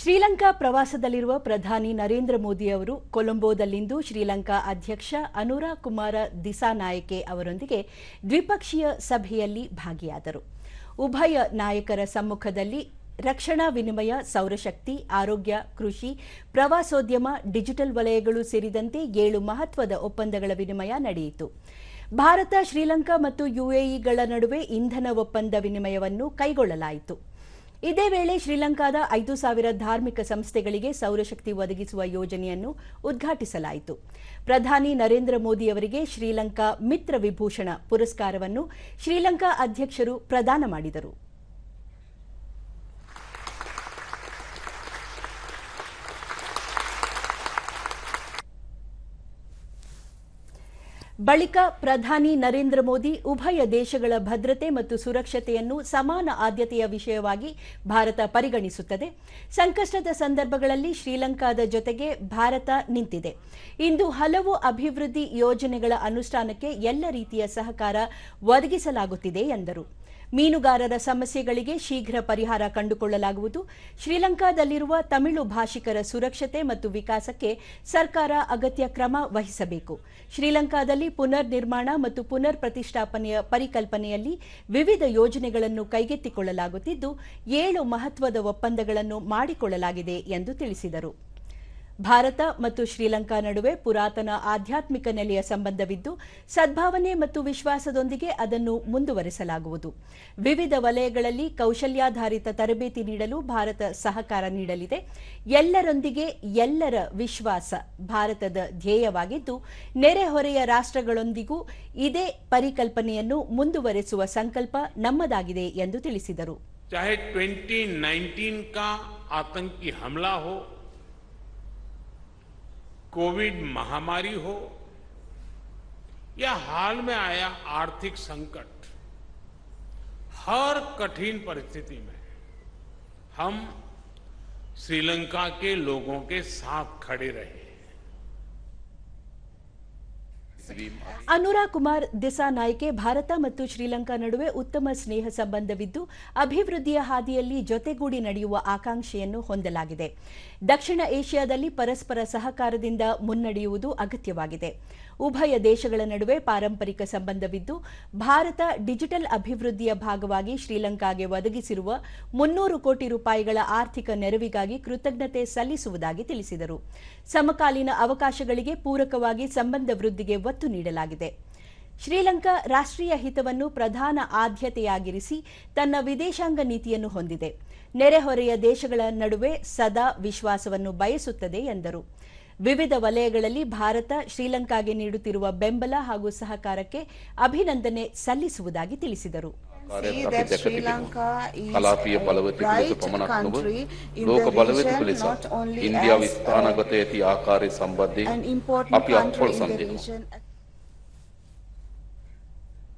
ಶ್ರೀಲಂಕಾ ಪ್ರವಾಸದಲ್ಲಿರುವ ಪ್ರಧಾನಿ ನರೇಂದ್ರ ಮೋದಿ ಅವರು ಕೊಲಂಬೋದಲ್ಲಿಂದು ಶ್ರೀಲಂಕಾ ಅಧ್ಯಕ್ಷ ಅನುರಾ ಕುಮಾರ ದಿಸಾನಾಯಕೆ ಅವರೊಂದಿಗೆ ದ್ವಿಪಕ್ಷೀಯ ಸಭೆಯಲ್ಲಿ ಭಾಗಿಯಾದರು. ಉಭಯ ನಾಯಕರ ಸಮ್ಮುಖದಲ್ಲಿ ರಕ್ಷಣಾ ವಿನಿಮಯ, ಸೌರಶಕ್ತಿ, ಆರೋಗ್ಯ, ಕೃಷಿ, ಪ್ರವಾಸೋದ್ಯಮ, ಡಿಜಿಟಲ್ ವಲಯಗಳು ಸೇರಿದಂತೆ ಏಳು ಮಹತ್ವದ ಒಪ್ಪಂದಗಳ ವಿನಿಮಯ ನಡೆಯಿತು. ಭಾರತ, ಶ್ರೀಲಂಕಾ ಮತ್ತು ಯುಎಇಗಳ ನಡುವೆ ಇಂಧನ ಒಪ್ಪಂದ ವಿನಿಮಯವನ್ನು ಕೈಗೊಳ್ಳಲಾಯಿತು. ಇದೇ ವೇಳೆ ಶ್ರೀಲಂಕಾದ ಐದು ಸಾವಿರ ಧಾರ್ಮಿಕ ಸಂಸ್ಥೆಗಳಿಗೆ ಸೌರಶಕ್ತಿ ಒದಗಿಸುವ ಯೋಜನೆಯನ್ನು ಉದ್ಘಾಟಿಸಲಾಯಿತು. ಪ್ರಧಾನಿ ನರೇಂದ್ರ ಮೋದಿ ಅವರಿಗೆ ಶ್ರೀಲಂಕಾ ಮಿತ್ರ ವಿಭೂಷಣ ಪುರಸ್ಕಾರವನ್ನು ಶ್ರೀಲಂಕಾ ಅಧ್ಯಕ್ಷರು ಪ್ರದಾನ ಮಾಡಿದರು. ಬಳಿಕ ಪ್ರಧಾನಿ ನರೇಂದ್ರ ಮೋದಿ ಉಭಯ ದೇಶಗಳ ಭದ್ರತೆ ಮತ್ತು ಸುರಕ್ಷತೆಯನ್ನು ಸಮಾನ ಆದ್ಯತೆಯ ವಿಷಯವಾಗಿ ಭಾರತ ಪರಿಗಣಿಸುತ್ತದೆ. ಸಂಕಷ್ಟದ ಸಂದರ್ಭಗಳಲ್ಲಿ ಶ್ರೀಲಂಕಾದ ಜೊತೆಗೆ ಭಾರತ ನಿಂತಿದೆ. ಇಂದು ಹಲವು ಅಭಿವೃದ್ಧಿ ಯೋಜನೆಗಳ ಅನುಷ್ಠಾನಕ್ಕೆ ಎಲ್ಲ ರೀತಿಯ ಸಹಕಾರ ಒದಗಿಸಲಾಗುತ್ತಿದೆ ಎಂದರು. ಮೀನುಗಾರರ ಸಮಸ್ಯೆಗಳಿಗೆ ಶೀಘ್ರ ಪರಿಹಾರ ಕಂಡುಕೊಳ್ಳಲಾಗುವುದು. ಶ್ರೀಲಂಕಾದಲ್ಲಿರುವ ತಮಿಳು ಭಾಷಿಕರ ಸುರಕ್ಷತೆ ಮತ್ತು ವಿಕಾಸಕ್ಕೆ ಸರ್ಕಾರ ಅಗತ್ಯ ಕ್ರಮ ವಹಿಸಬೇಕು. ಶ್ರೀಲಂಕಾದಲ್ಲಿ ಪುನರ್ ನಿರ್ಮಾಣ ಮತ್ತು ಪುನರ್ ಪ್ರತಿಷ್ಠಾಪನೆಯ ಪರಿಕಲ್ಪನೆಯಲ್ಲಿ ವಿವಿಧ ಯೋಜನೆಗಳನ್ನು ಕೈಗೆತ್ತಿಕೊಳ್ಳಲಾಗುತ್ತಿದ್ದು, ಏಳು ಮಹತ್ವದ ಒಪ್ಪಂದಗಳನ್ನು ಮಾಡಿಕೊಳ್ಳಲಾಗಿದೆ ಎಂದು ತಿಳಿಸಿದರು. ಭಾರತ ಮತ್ತು ಶ್ರೀಲಂಕಾ ನಡುವೆ ಪುರಾತನ ಆಧ್ಯಾತ್ಮಿಕ ನೆಲೆಯ ಸಂಬಂಧವಿದ್ದು ಸದ್ಭಾವನೆ ಮತ್ತು ವಿಶ್ವಾಸದೊಂದಿಗೆ ಅದನ್ನು ಮುಂದುವರೆಸಲಾಗುವುದು ವಿವಿಧ ವಲಯಗಳಲ್ಲಿ ಕೌಶಲ್ಯಾಧಾರಿತ ತರಬೇತಿ ನೀಡಲು ಭಾರತ ಸಹಕಾರ ನೀಡಲಿದೆ ಎಲ್ಲರೊಂದಿಗೆ ಎಲ್ಲರ ವಿಶ್ವಾಸ ಭಾರತದ ಧ್ಯೇಯವಾಗಿದ್ದು ನೆರೆಹೊರೆಯ ರಾಷ್ಟ್ರಗಳೊಂದಿಗೂ ಇದೇ ಪರಿಕಲ್ಪನೆಯನ್ನು ಮುಂದುವರೆಸುವ ಸಂಕಲ್ಪ ನಮ್ಮದಾಗಿದೆ ಎಂದು ತಿಳಿಸಿದರು चाहे 2019 का आतंकी हमला हो कोविड महामारी हो या हाल में आया आर्थिक संकट, हर कठिन परिस्थिति में हम श्रीलंका के लोगों के साथ खड़े रहे। ಅನುರಾ ಕುಮಾರ್ ದಿಸಾನಾಯ್ಕೆ ಭಾರತ ಮತ್ತು ಶ್ರೀಲಂಕಾ ನಡುವೆ ಉತ್ತಮ ಸ್ನೇಹ ಸಂಬಂಧವಿದ್ದು, ಅಭಿವೃದ್ಧಿಯ ಹಾದಿಯಲ್ಲಿ ಜೊತೆಗೂಡಿ ನಡೆಯುವ ಆಕಾಂಕ್ಷೆಯನ್ನು ಹೊಂದಲಾಗಿದೆ. ದಕ್ಷಿಣ ಏಷ್ಯಾದಲ್ಲಿ ಪರಸ್ಪರ ಸಹಕಾರದಿಂದ ಮುನ್ನಡೆಯುವುದು ಅಗತ್ಯವಾಗಿದೆ. ಉಭಯ ದೇಶಗಳ ನಡುವೆ ಪಾರಂಪರಿಕ ಸಂಬಂಧವಿದ್ದು, ಭಾರತ ಡಿಜಿಟಲ್ ಅಭಿವೃದ್ಧಿಯ ಭಾಗವಾಗಿ ಶ್ರೀಲಂಕಾಗೆ ಒದಗಿಸಿರುವ ಮುನ್ನೂರು ಕೋಟಿ ರೂಪಾಯಿಗಳ ಆರ್ಥಿಕ ನೆರವಿಗಾಗಿ ಕೃತಜ್ಞತೆ ಸಲ್ಲಿಸುವುದಾಗಿ ತಿಳಿಸಿದರು. ಸಮಕಾಲೀನ ಅವಕಾಶಗಳಿಗೆ ಪೂರಕವಾಗಿ ಸಂಬಂಧ ವೃದ್ಧಿಗೆ ಒತ್ತು ಒತ್ತು ನೀಡಲಾಗಿದೆ. ಶ್ರೀಲಂಕಾ ರಾಷ್ಟ್ರೀಯ ಹಿತವನ್ನು ಪ್ರಧಾನ ಆದ್ಯತೆಯಾಗಿರಿಸಿ ತನ್ನ ವಿದೇಶಾಂಗ ನೀತಿಯನ್ನು ಹೊಂದಿದೆ. ನೆರೆಹೊರೆಯ ದೇಶಗಳ ನಡುವೆ ಸದಾ ವಿಶ್ವಾಸವನ್ನು ಬಯಸುತ್ತದೆ ಎಂದರು. ವಿವಿಧ ವಲಯಗಳಲ್ಲಿ ಭಾರತ ಶ್ರೀಲಂಕಾಗೆ ನೀಡುತ್ತಿರುವ ಬೆಂಬಲ ಹಾಗೂ ಸಹಕಾರಕ್ಕೆ ಅಭಿನಂದನೆ ಸಲ್ಲಿಸುವುದಾಗಿ ತಿಳಿಸಿದರು. ಕಲಾಪಿಯ